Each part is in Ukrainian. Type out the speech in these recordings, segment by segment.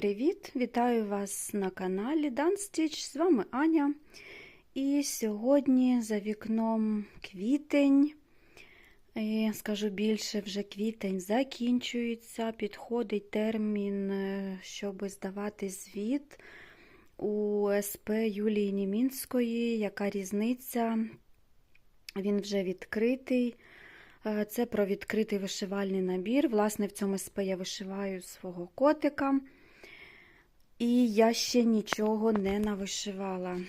привіт! Вітаю вас на каналі Dance Stitch. З вами Аня. І сьогодні за вікном квітень. І, скажу більше, вже квітень закінчується, підходить термін, е, щоб здавати звіт у СП Юлії Німінської. Яка різниця? Він вже відкритий. Е, Це про відкритий вишивальний набір. Власне, в цьому СП я вишиваю свого котика. І я ще нічого не навишивала.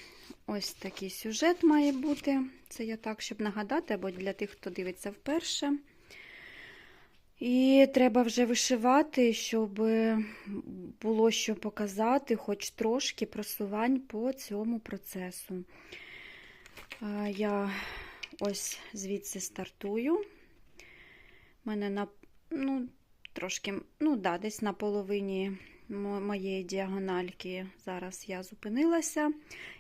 Ось такий сюжет має бути. Це я так, щоб нагадати, або для тих, хто дивиться вперше. І треба вже вишивати, щоб було що показати, хоч трошки просувань по цьому процесу. Я ось звідси стартую. У мене на, ну, трошки, ну, да, десь на половині моєї діагональки зараз я зупинилася.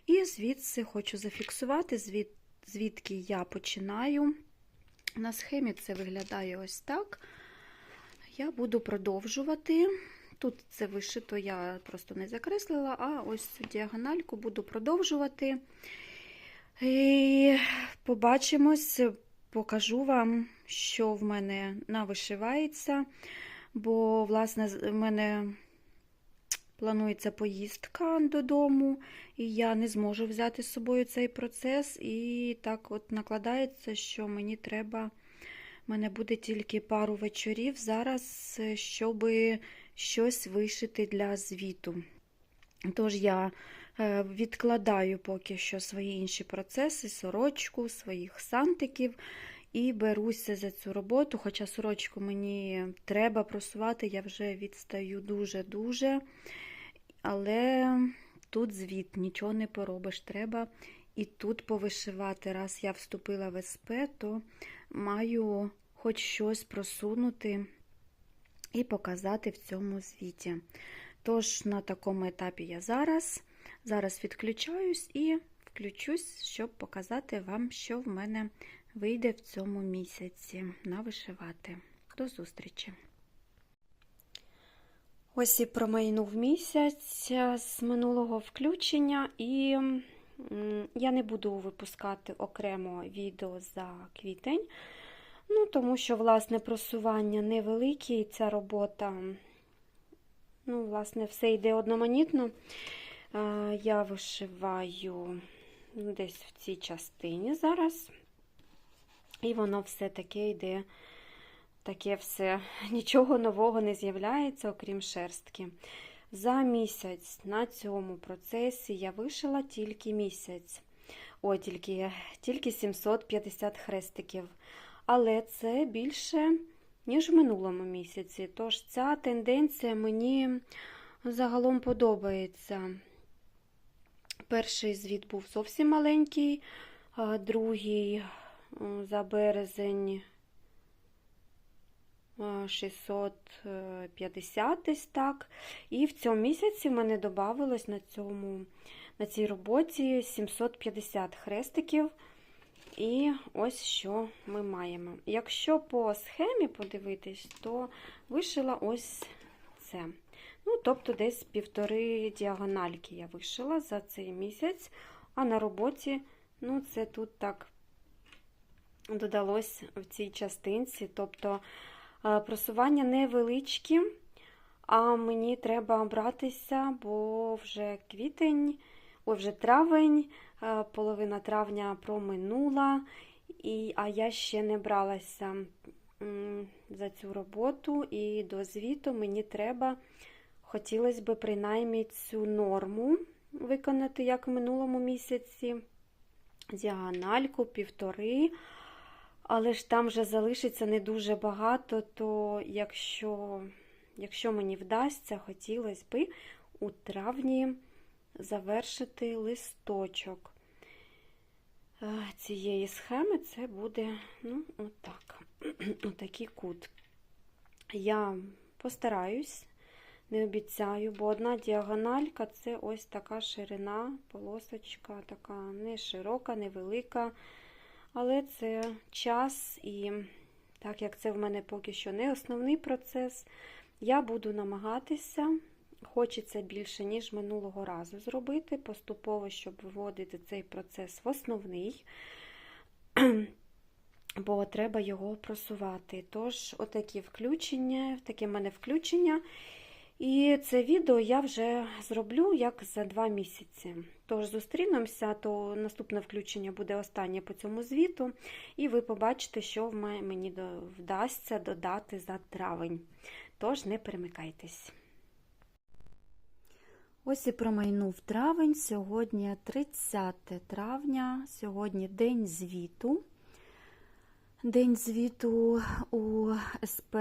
І звідси хочу зафіксувати, звід, звідки я починаю. На схемі це виглядає ось так. Я буду продовжувати. Тут це вишито, я просто не закреслила, а ось цю діагональку буду продовжувати. І побачимось, покажу вам, що в мене навишивається, бо, власне, в мене планується поїздка додому, і я не зможу взяти з собою цей процес. І так от накладається, що мені треба, мене буде тільки пару вечорів зараз, щоб щось вишити для звіту. Тож я відкладаю поки що свої інші процеси, сорочку, своїх сантиків. І беруся за цю роботу, хоча сорочку мені треба просувати, я вже відстаю дуже-дуже. Але тут звіт, нічого не поробиш. Треба і тут повишивати. Раз я вступила в СП, то маю хоч щось просунути і показати в цьому звіті. Тож, на такому етапі я зараз. Зараз відключаюсь і включусь, щоб показати вам, що в мене вийде в цьому місяці навишивати. До зустрічі! Ось і промайнув місяць з минулого включення, і я не буду випускати окремо відео за квітень, ну, тому що, власне, просування невелике, і ця робота, ну, власне, все йде одноманітно. Я вишиваю десь в цій частині зараз, і воно все таке йде. Таке все, нічого нового не з'являється, окрім шерстки. За місяць на цьому процесі я вишила тільки місяць. О, тільки тільки 750 хрестиків. Але це більше, ніж в минулому місяці. Тож ця тенденція мені загалом подобається. Перший звіт був зовсім маленький, другий за березень. 650 десь так. І в цьому місяці в мене додавалось на цьому, на цій роботі 750 хрестиків. І ось що ми маємо. Якщо по схемі подивитись, то вишила ось це. Ну, тобто, десь півтори діагональки я вишила за цей місяць, а на роботі, ну, це тут так додалось в цій частинці. Тобто Просування невеличкі, а мені треба братися, бо вже квітень, ой, вже травень, половина травня проминула, і, а я ще не бралася за цю роботу, і до звіту мені треба, хотілося б принаймні цю норму виконати, як в минулому місяці, діагональку, півтори. Але ж там вже залишиться не дуже багато, то якщо якщо мені вдасться, хотілося б у травні завершити листочок цієї схеми, це буде, ну, отак, отакий кут. Я постараюсь, не обіцяю, бо одна діагональка це ось така ширина, полосочка, така не широка, невелика. Але це час, і так як це в мене поки що не основний процес, я буду намагатися хочеться більше, ніж минулого разу зробити, поступово, щоб виводити цей процес в основний, бо треба його просувати. Тож, отакі включення, таке в мене включення. І це відео я вже зроблю як за два місяці. Тож зустрінемося, то наступне включення буде останнє по цьому звіту, і ви побачите, що мені вдасться додати за травень. Тож не перемикайтесь. Ось і промайнув травень. Сьогодні 30 травня, сьогодні день звіту. День звіту у СП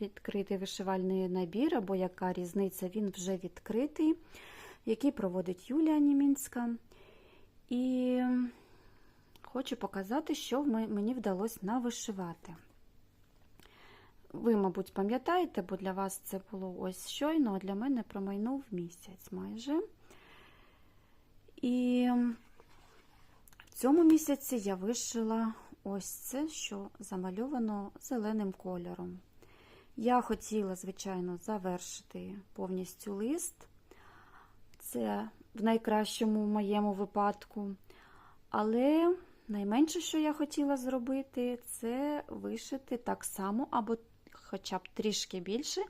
відкритий вишивальний набір, або яка різниця, він вже відкритий, який проводить Юлія Німінська. І хочу показати, що мені вдалося навишивати. Ви, мабуть, пам'ятаєте, бо для вас це було ось щойно, а для мене промайнув місяць майже. І в цьому місяці я вишила ось це, що замальовано зеленим кольором. Я хотіла, звичайно, завершити повністю лист. Це в найкращому моєму випадку. Але найменше, що я хотіла зробити, це вишити так само, або хоча б трішки більше,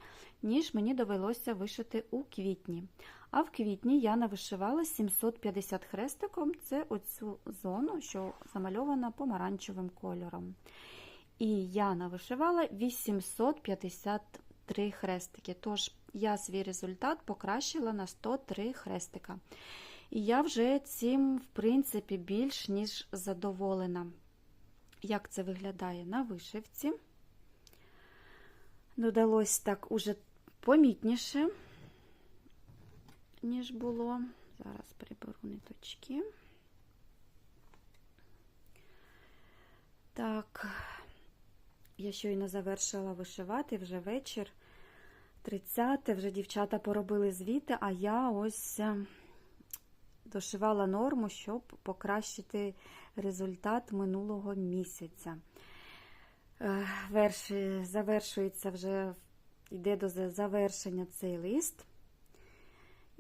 ніж мені довелося вишити у квітні. А в квітні я навишивала 750 хрестиком. Це оцю зону, що замальована помаранчевим кольором. І я навишивала 853 хрестики. Тож я свій результат покращила на 103 хрестика. І я вже цим, в принципі, більш ніж задоволена. Як це виглядає на вишивці? Додалось так уже помітніше, ніж було. Зараз приберу ниточки. Так, я щойно завершила вишивати вже вечір. 30 вже дівчата поробили звіти, а я ось е, дошивала норму, щоб покращити результат минулого місяця. Е, верші- Завершується вже, йде до завершення цей лист.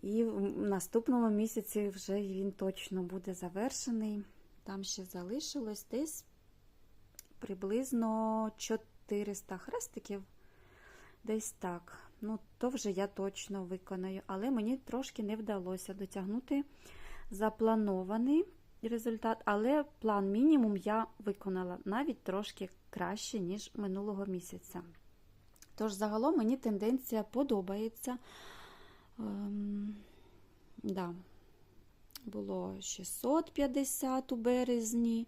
І в наступному місяці вже він точно буде завершений. Там ще залишилось десь приблизно 400 хрестиків. Десь так. Ну, то вже я точно виконаю, але мені трошки не вдалося дотягнути запланований результат, але план мінімум я виконала навіть трошки краще, ніж минулого місяця. Тож, загалом мені тенденція подобається. Ем, да. Було 650 у березні,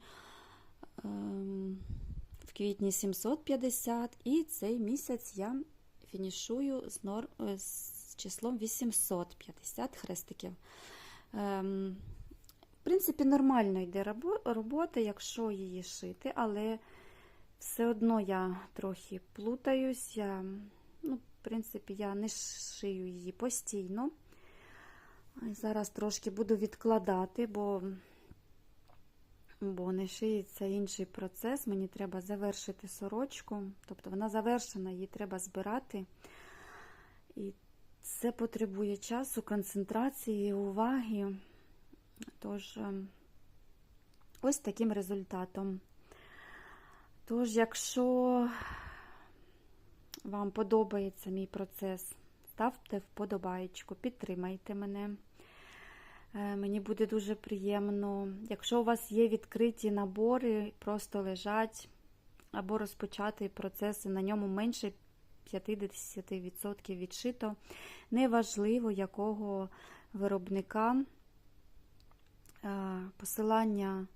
в квітні 750, і цей місяць я фінішую з, нор... е, з числом 850 хрестиків. Ем, в принципі, нормально йде робота, якщо її шити, але все одно я трохи плутаюсь. Я, ну, в принципі, я не шию її постійно. Зараз трошки буду відкладати, бо, бо не шиється інший процес. Мені треба завершити сорочку. Тобто вона завершена, її треба збирати. І це потребує часу, концентрації, уваги. Тож, ем, ось таким результатом. Тож, якщо вам подобається мій процес, ставте вподобаєчку, підтримайте мене. Е, Мені буде дуже приємно. Якщо у вас є відкриті набори, просто лежать або розпочати процеси, на ньому менше 50% відшито. Неважливо, якого виробника. Е, Посилання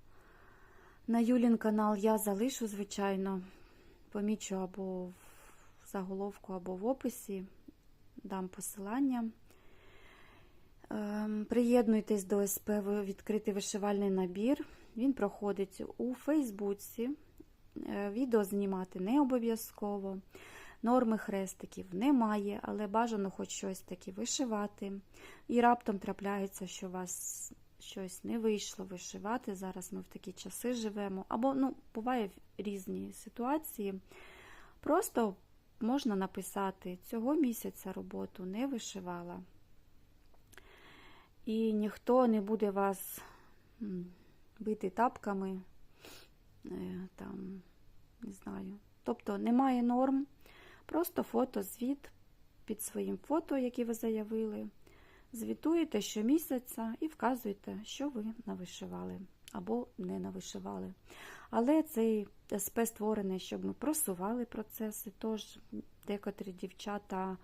на Юлін канал я залишу, звичайно, помічу або в заголовку, або в описі. Дам посилання. Ем, Приєднуйтесь до СП «Ви- відкритий вишивальний набір. Він проходить у Фейсбуці. Е, Відео знімати не обов'язково. Норми хрестиків немає, але бажано хоч щось таке вишивати. І раптом трапляється, що у вас щось не вийшло вишивати. Зараз ми в такі часи живемо. Або ну, буває різні ситуації. Просто можна написати, цього місяця роботу не вишивала. І ніхто не буде вас бити тапками, е, там, не знаю. Тобто немає норм, просто фото, звіт під своїм фото, яке ви заявили. Звітуєте щомісяця і вказуєте, що ви навишивали або не навишивали. Але цей СП створений, щоб ми просували процеси. Тож декотрі дівчата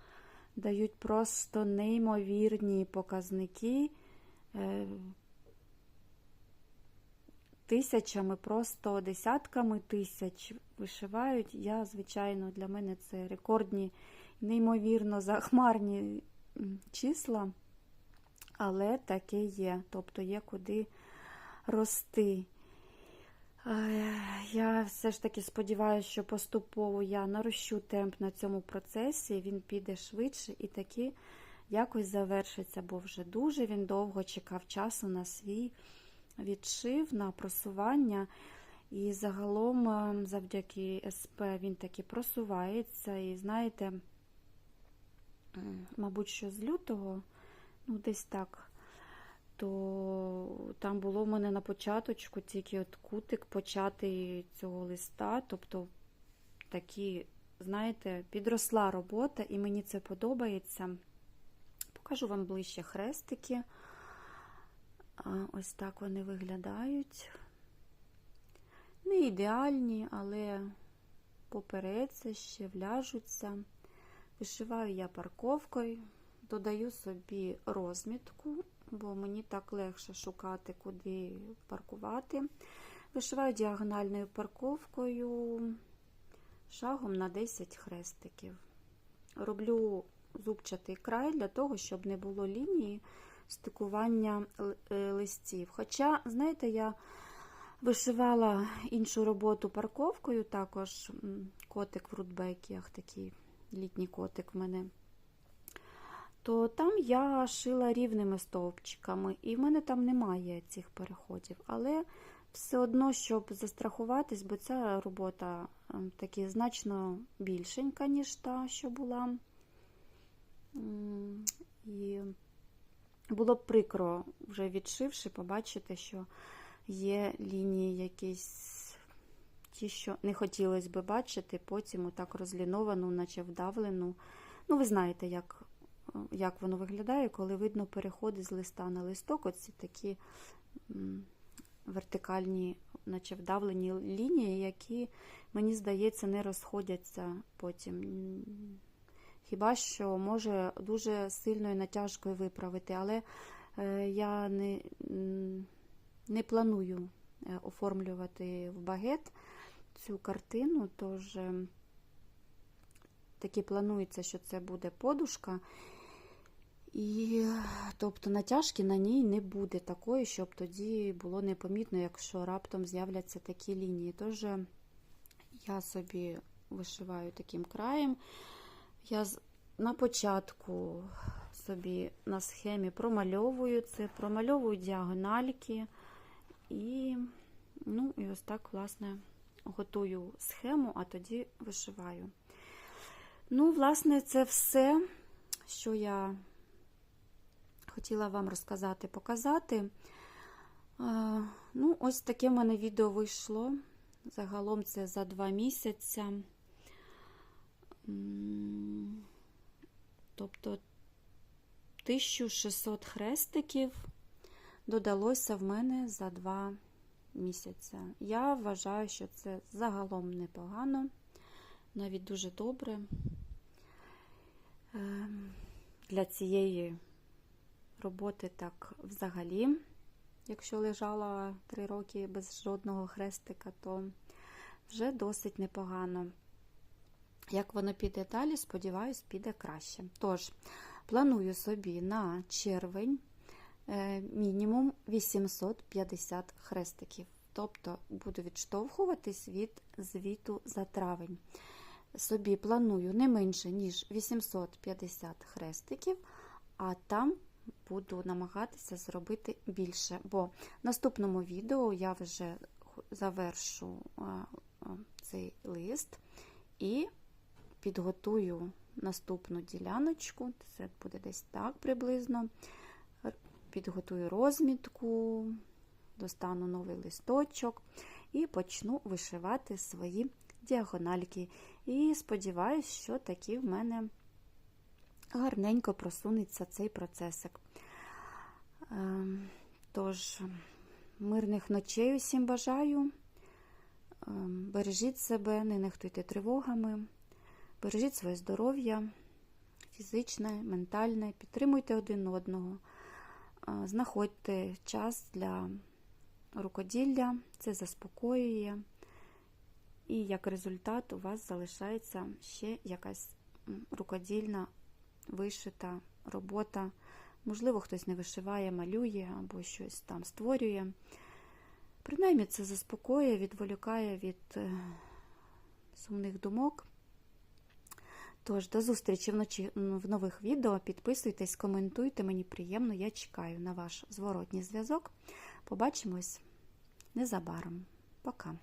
дають просто неймовірні показники. е, Тисячами, просто десятками тисяч вишивають. Я, звичайно, для мене це рекордні, неймовірно захмарні числа, але таке є, тобто є куди рости. Я все ж таки сподіваюся, що поступово я нарощу темп на цьому процесі, він піде швидше і таки якось завершиться, бо вже дуже він довго чекав часу на свій відшив, на просування. І загалом, е, завдяки СП, він таки просувається. І знаєте, мабуть, що з лютого, ну десь так, то там було в мене на початочку тільки от кутик початий цього листа. Тобто такі, знаєте, підросла робота, і мені це подобається. Покажу вам ближче хрестики. Ось так вони виглядають. Не ідеальні, але попереться, ще вляжуться. Вишиваю я парковкою, додаю собі розмітку, бо мені так легше шукати, куди паркувати. Вишиваю діагональною парковкою шагом на 10 хрестиків. Роблю зубчатий край для того, щоб не було лінії стикування е, листів. Хоча, знаєте, я вишивала іншу роботу парковкою, також котик в рудбекіях, такий літній котик в мене. То там я шила рівними стовпчиками, і в мене там немає цих переходів. Але все одно, щоб застрахуватись, бо ця робота таки значно більшенька, ніж та, що була. І було б прикро, вже відшивши, побачити, що є лінії якісь ті, що не хотілося би бачити, потім отак розліновану, наче вдавлену. Ну, ви знаєте, як як воно виглядає, коли видно переходи з листа на листок, оці такі вертикальні, наче вдавлені лінії, які, мені здається, не розходяться потім. Хіба що може дуже сильною натяжкою виправити, але е, я не, не планую оформлювати в багет цю картину, тож е, таки планується, що це буде подушка. І, тобто, натяжки на ній не буде такої, щоб тоді було непомітно, якщо раптом з'являться такі лінії. Тож я собі вишиваю таким краєм. Я на початку собі на схемі промальовую це, промальовую діагональки і, ну, і ось так, власне, готую схему, а тоді вишиваю. Ну, власне, це все, що я хотіла вам розказати, показати. Ну, ось таке в мене відео вийшло. Загалом це за два місяці. Тобто 1600 хрестиків додалося в мене за два місяці. Я вважаю, що це загалом непогано, навіть дуже добре. Для цієї роботи так взагалі, якщо лежала три роки без жодного хрестика, то вже досить непогано. Як воно піде далі, сподіваюсь, піде краще. Тож, планую собі на червень мінімум 850 хрестиків. Тобто буду відштовхуватись від звіту за травень. Собі планую не менше, ніж 850 хрестиків, а там буду намагатися зробити більше. Бо в наступному відео я вже завершу цей лист і підготую наступну діляночку, це буде десь так приблизно. підготую розмітку, достану новий листочок і почну вишивати свої діагональки. І сподіваюся, що таки в мене гарненько просунеться цей процесик. Ем, Тож, мирних ночей усім бажаю. Ем, Бережіть себе, не нехтуйте тривогами, бережіть своє здоров'я, фізичне, ментальне, підтримуйте один одного, Е, знаходьте час для рукоділля, це заспокоює, і як результат у вас залишається ще якась рукодільна вишита робота. Можливо, хтось не вишиває, малює або щось там створює. Принаймні це заспокоює, відволікає від е, сумних думок. Тож, до зустрічі вночі в нових відео. Підписуйтесь, коментуйте, мені приємно, я чекаю на ваш зворотній зв'язок. Побачимось незабаром. Пока!